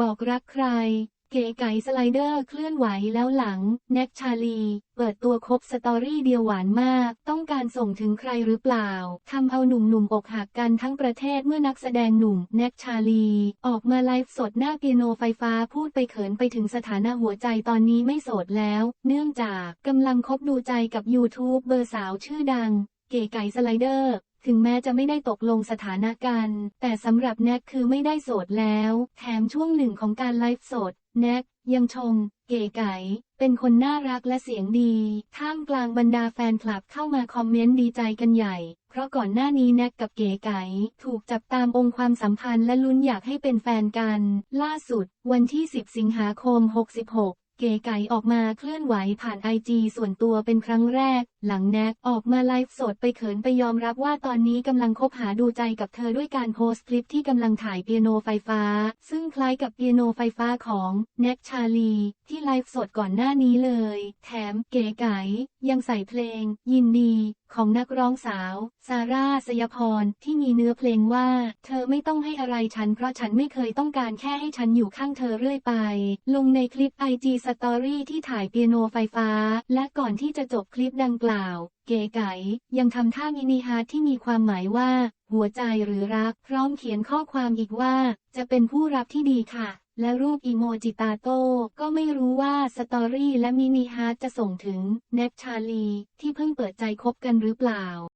บอกรักใคร เก๋ไก๋สไลเดอร์เคลื่อนไหวแล้วหลัง แน็กชาลี เปิดตัวครบสตอรี่เดียวหวานมาก ต้องการส่งถึงใครหรือเปล่า ทำเอาหนุ่มๆอกหักกันทั้งประเทศเมื่อนักแสดงหนุ่ม แน็กชาลี ออกมาไลฟ์สดหน้าเปียโนไฟฟ้าพูดไปเขินไปถึงสถานะหัวใจตอนนี้ไม่โสดแล้ว เนื่องจากกำลังคบดูใจกับยูทูบเบอร์สาวชื่อดัง เก๋ไก๋สไลเดอร์ ถึงแม้จะไม่ได้ตกลงสถานะกัน แต่สำหรับแน็กคือไม่ได้โสดแล้ว แถมช่วงหนึ่งของการไลฟ์สด แน็กยังชม เก๋ไก๋เป็นคนน่ารักและเสียงดี ท่ามกลางบรรดาแฟนคลับเข้ามาคอมเมนต์ดีใจกันใหญ่ เพราะก่อนหน้านี้แน็กกับเก๋ไก๋ถูกจับตามองความสัมพันธ์และลุ้นอยากให้เป็นแฟนกัน ล่าสุด วันที่ 10 สิงหาคม 66เก๋ไก๋ออกมาเคลื่อนไหวผ่านไอจีส่วนตัวเป็นครั้งแรก หลังแน็กออกมาไลฟ์สดไปเขินไปยอมรับว่าตอนนี้กำลังคบหาดูใจกับเธอด้วยการโพสต์คลิปที่กำลังถ่ายเปียโนไฟฟ้า ซึ่งคล้ายกับเปียโนไฟฟ้าของแน็กชาลี ที่ไลฟ์สดก่อนหน้านี้เลย แถมเก๋ไก๋ยังใส่เพลง ยินดีของนักร้องสาว ซาร่าสยพร ที่มีเนื้อเพลงว่า เธอไม่ต้องให้อะไรฉัน เพราะฉันไม่เคยต้องการแค่ให้ฉันอยู่ข้างเธอเรื่อยไป ลงในคลิป IG Story ที่ถ่ายเปียโนไฟฟ้า และก่อนที่จะจบคลิปดังกล่าวเก๋ไก๋ยังทำท่ามินิฮาร์ทที่มีความหมายว่า หัวใจหรือรัก พร้อมเขียนข้อความอีกว่า จะเป็นผู้รับที่ดีค่ะ และรูปอีโมจิตาโต้ก็ไม่รู้ว่าสตอรี่และมินิฮาร์ทจะส่งถึงเนปชาลี ที่เพิ่งเปิดใจคบกันหรือเปล่า